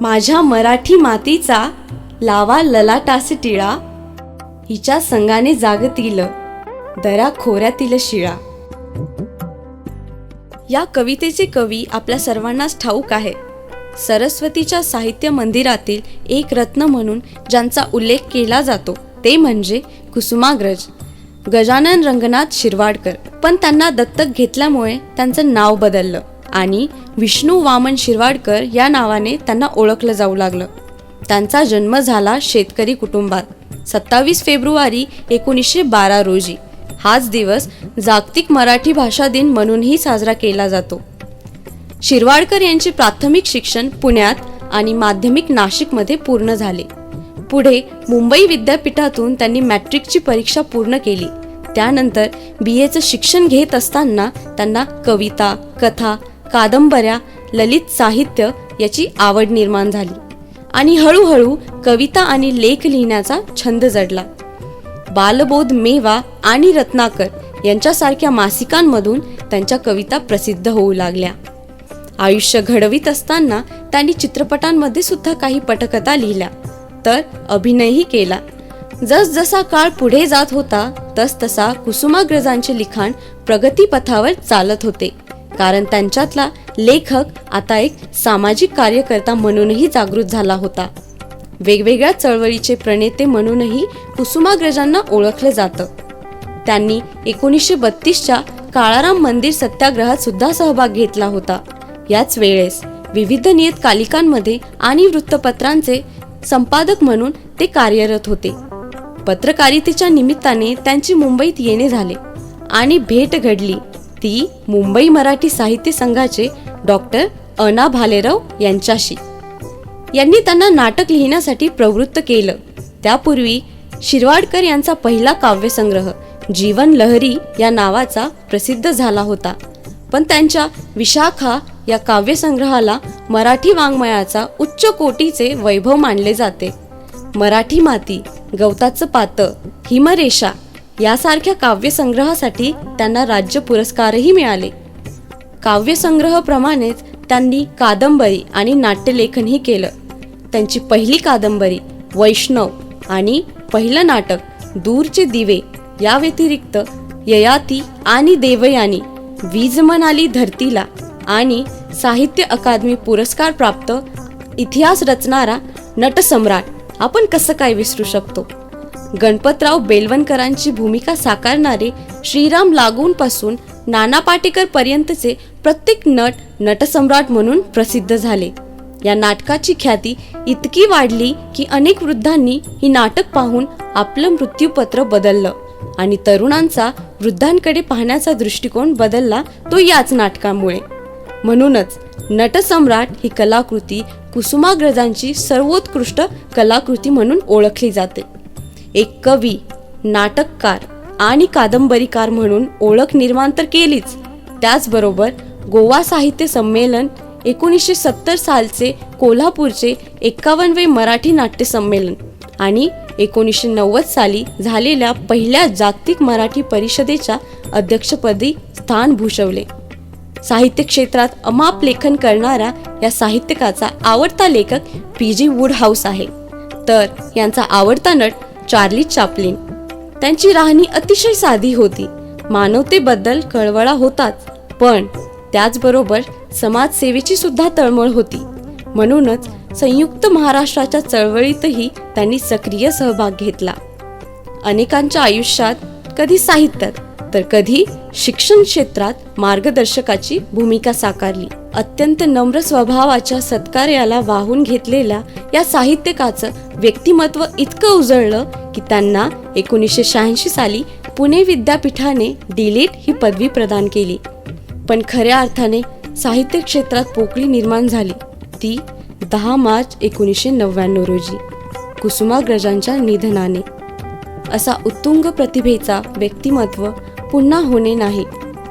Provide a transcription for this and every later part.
माझ्या मराठी मातीचा लावा ललाटास टिळा. हिच्या संगाने जागतील दरा खोऱ्यातील शिळा. या कवितेचे कवी आपल्या सर्वांनाच ठाऊक आहे. सरस्वतीच्या साहित्य मंदिरातील एक रत्न म्हणून ज्यांचा उल्लेख केला जातो ते म्हणजे कुसुमाग्रज. गजानन रंगनाथ शिरवाडकर. पण त्यांना दत्तक घेतल्यामुळे त्यांचं नाव बदललं. आणि विष्णू वामन शिरवाडकर या नावाने त्यांना ओळखलं जाऊ लागलं. त्यांचा जन्म झाला शेतकरी कुटुंबात. सत्तावीस फेब्रुवारी एकोणीसशे बारा रोजी. हाच दिवस जागतिक मराठी भाषा दिन म्हणूनही साजरा केला जातो. शिरवाडकर यांचे प्राथमिक शिक्षण पुण्यात आणि माध्यमिक नाशिकमध्ये पूर्ण झाले. पुढे मुंबई विद्यापीठातून त्यांनी मॅट्रिकची परीक्षा पूर्ण केली. त्यानंतर बी. एचं शिक्षण घेत असताना त्यांना कविता कथा कादंबऱ्या ललित साहित्य याची आवड निर्माण झाली. आणि हळूहळू कविता आणि लेख लिहिण्याचा छंद जडला. बालबोध मेवा आणि रत्नाकर यांच्यासारख्या मासिकांमधून त्यांच्या कविता प्रसिद्ध होऊ लागल्या. आयुष्य घडवीत असताना त्यांनी चित्रपटांमध्ये सुद्धा काही पटकथा लिहिल्या. तर अभिनयही केला. जसजसा काळ पुढे जात होता तसतसा कुसुमाग्रजांचे लिखाण प्रगतीपथावर चालत होते. कारण त्यांच्यातला लेखक आता एक सामाजिक कार्यकर्ता म्हणूनही जागृत झाला होता. वेगवेगळ्या चळवळीचे प्रणेते म्हणूनही कुसुमाग्रजांना ओळखलं जातं. त्यांनी एकोणीसशे बत्तीसच्या काळाराम मंदिर सत्याग्रहात सुद्धा सहभाग घेतला होता. याच वेळेस विविध नियतकालिकांमध्ये आणि वृत्तपत्रांचे संपादक म्हणून ते कार्यरत होते. पत्रकारितेच्या निमित्ताने त्यांची मुंबईत येणे झाले आणि भेट घडली. ती मुंबई मराठी साहित्य संघाचे डॉक्टर अना भालेराव यांच्याशी. यांनी त्यांना नाटक लिहिण्यासाठी प्रवृत्त केलं. त्यापूर्वी शिरवाडकर यांचा पहिला काव्यसंग्रह जीवन लहरी या नावाचा प्रसिद्ध झाला होता. पण त्यांच्या विशाखा या काव्यसंग्रहाला मराठी वाङ्मयाचा उच्च कोटीचे वैभव मानले जाते. मराठी माती गवताचं पातं हिमरेषा यासारख्या काव्यसंग्रहासाठी त्यांना राज्य पुरस्कारही मिळाले. काव्यसंग्रहप्रमाणेच त्यांनी कादंबरी आणि नाट्यलेखनही केलं. त्यांची पहिली कादंबरी वैष्णव आणि पहिलं नाटक दूरचे दिवे या व्यतिरिक्त ययाती आणि देवयानी वीज म्हणाली धरतीला आणि साहित्य अकादमी पुरस्कार प्राप्त इतिहास रचणारा नटसम्राट आपण कसं काय विसरू शकतो? गणपतराव बेलवणकरांची भूमिका साकारणारे श्रीराम लागूंपासून नाना पाटेकर पर्यंतचे प्रत्येक नट नटसम्राट म्हणून प्रसिद्ध झाले. या नाटकाची ख्याती इतकी वाढली की अनेक वृद्धांनी ही नाटक पाहून आपलं मृत्यूपत्र बदललं आणि तरुणांचा वृद्धांकडे पाहण्याचा दृष्टिकोन बदलला तो याच नाटकामुळे. म्हणूनच नटसम्राट ही कलाकृती कुसुमाग्रजांची सर्वोत्कृष्ट कलाकृती म्हणून ओळखली जाते. एक कवी नाटककार आणि कादंबरीकार म्हणून ओळख निर्माण तर केलीच. त्याचबरोबर गोवा साहित्य संमेलन एकोणीसशे सत्तर सालचे कोल्हापूरचे एक्कावनवे मराठी नाट्य संमेलन आणि एकोणीसशे नव्वद साली झालेल्या पहिल्या जागतिक मराठी परिषदेच्या अध्यक्षपदी स्थान भूषवले. साहित्य क्षेत्रात अमाप लेखन करणारा या साहित्यकाचा आवडता लेखक पी जी वूड हाऊस आहे. तर यांचा आवडता नट चार्ली चापलिन. त्यांची राहणी अतिशय साधी होती. मानवतेबद्दल कळवळा होताच पण त्याचबरोबर समाजसेवेची सुद्धा तळमळ होती. म्हणूनच संयुक्त महाराष्ट्राच्या चळवळीतही त्यांनी सक्रिय सहभाग घेतला. अनेकांच्या आयुष्यात कधी साहित्यात तर कधी शिक्षण क्षेत्रात मार्गदर्शकाची भूमिका साकारली. अत्यंत नम्र स्वभावाच्या सत्कार्याला वाहून घेतलेल्या या साहित्यकाचं व्यक्तिमत्व इतकं उजळलं की त्यांना एकोणीसशे शहाऐंशी साली पुणे विद्यापीठाने डिलीट ही पदवी प्रदान केली. पण खऱ्या अर्थाने साहित्य क्षेत्रात पोकळी निर्माण झाली. ती दहा मार्च एकोणीसशे नव्याण्णव रोजी कुसुमाग्रजांच्या निधनाने. असा उत्तुंग प्रतिभेचा व्यक्तिमत्व पुन्हा होणे नाही.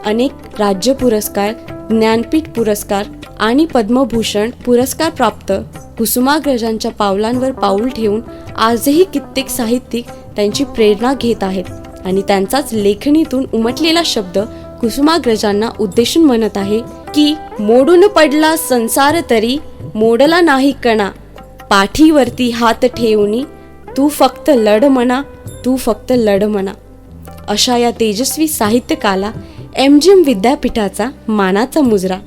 अनेक राज्य पुरस्कार ज्ञानपीठ पुरस्कार आणि पद्मभूषण पुरस्कार प्राप्त. कुसुमाग्रजांच्या पावलांवर पाऊल ठेवून आजही कित्येक साहित्यिक त्यांची प्रेरणा घेत आहेत आणि त्यांचाच लेखणीतून उमटलेला शब्द कुसुमाग्रजांना उद्देशून म्हणत आहे की मोडून पडला संसार तरी मोडला नाही कणा. पाठीवरती हात ठेवूनी तू फक्त लढ म्हणा तू फक्त लढ म्हणा अशा या तेजस्वी साहित्यकाला एम जी एम विद्यापीठाचा मानाचा मुजरा.